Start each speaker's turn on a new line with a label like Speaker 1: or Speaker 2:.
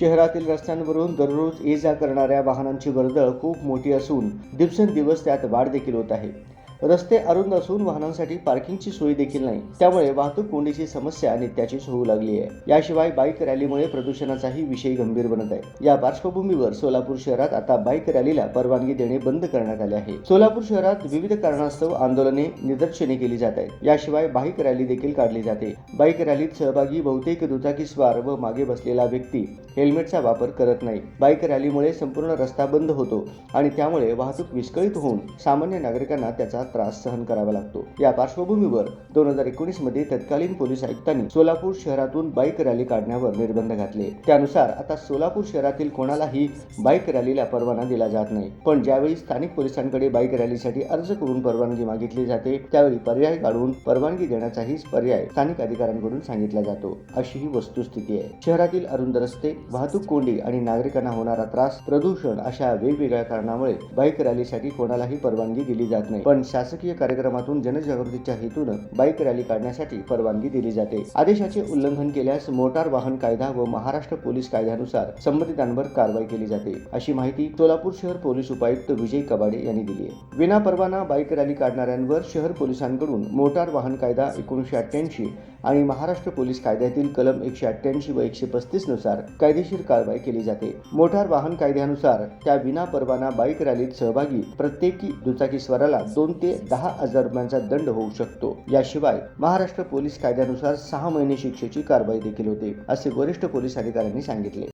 Speaker 1: शहरातील रस्त्यांवरून दररोज ये जा करणाऱ्या वाहनांची वर्दळ खूप मोठी असून दिवसेंदिवस त्यात वाढ देखील होत आहे. रस्ते अरुंद असून वाहनांसाठी पार्किंगची सोय देखील नाही. त्यामुळे वाहतूक कोंडीची समस्या नित्याचीच होऊ लागली आहे. याशिवाय बाईक रॅलीमुळे प्रदूषणाचाही विषय गंभीर बनत आहे. या पार्श्वभूमीवर सोलापूर शहरात आता बाईक रॅलीला परवानगी देणे बंद करण्यात आले आहे. सोलापूर शहरात विविध कारणास्तव आंदोलने निदर्शने केली जात आहेत. याशिवाय बाईक रॅली देखील काढली जाते. बाईक रॅलीत सहभागी बहुतेक दुचाकीस्वार व मागे बसलेला व्यक्ती हेल्मेटचा वापर करत नाही. बाईक रॅलीमुळे संपूर्ण रस्ता बंद होतो आणि त्यामुळे वाहतूक विस्कळीत होऊन सामान्य नागरिकांना त्याचा त्रास सहन करावा लागतो. या पार्श्वभूमीवर दोन हजार एकोणीसमध्ये तत्कालीन पोलीस आयुक्तांनी सोलापूर शहरातून बाईक रॅली काढण्यावर निर्बंध घातले. त्यानुसार आता सोलापूर शहरातील कोणालाही बाईक रॅलीला परवाना दिला जात नाही. पण ज्यावेळी स्थानिक पोलिसांकडे बाईक रॅलीसाठी अर्ज करून परवानगी मागितली जाते त्यावेळी पर्याय काढून परवानगी देण्याचाही पर्याय स्थानिक अधिकाऱ्यांकडून सांगितला जातो. अशी ही वस्तुस्थिती आहे. शहरातील अरुंद रस्ते वाहतूक कोंडी आणि नागरिकांना होणारा त्रास प्रदूषण अशा वेगवेगळ्या कारणामुळे बाईक रॅलीसाठी कोणालाही परवानगी दिली जात नाही. पण शासकीय कार्यक्रमातून जनजागृतीच्या हेतूनं बाईक रॅली काढण्यासाठी परवानगी दिली जाते. आदेशाचे उल्लंघन केल्यास मोटार वाहन कायदा व महाराष्ट्र पोलीस कायद्यानुसार संबंधितांवर कारवाई केली जाते अशी माहिती सोलापूर शहर पोलीस उपायुक्त विजय कबाडे यांनी दिली आहे. विना परवाना बाईक रॅली काढणाऱ्यांवर शहर पोलिसांकडून मोटार वाहन कायदा एकोणीसशे अठ्ठ्याऐंशी आणि महाराष्ट्र पोलीस कायद्यातील कलम एकशे अठ्ठ्याऐंशी व एकशे पस्तीसनुसार कायदेशीर कारवाई केली जाते. मोटार वाहन कायद्यानुसार त्या विना परवाना बाईक रॅलीत सहभागी प्रत्येकी दुचाकीस्वाराला दोन ते दहा हजार रुपयांचा दंड होऊ शकतो. याशिवाय महाराष्ट्र पोलीस कायद्यानुसार सहा महिने शिक्षेची कारवाई देखील होते असे वरिष्ठ पोलीस अधिकाऱ्यांनी सांगितले.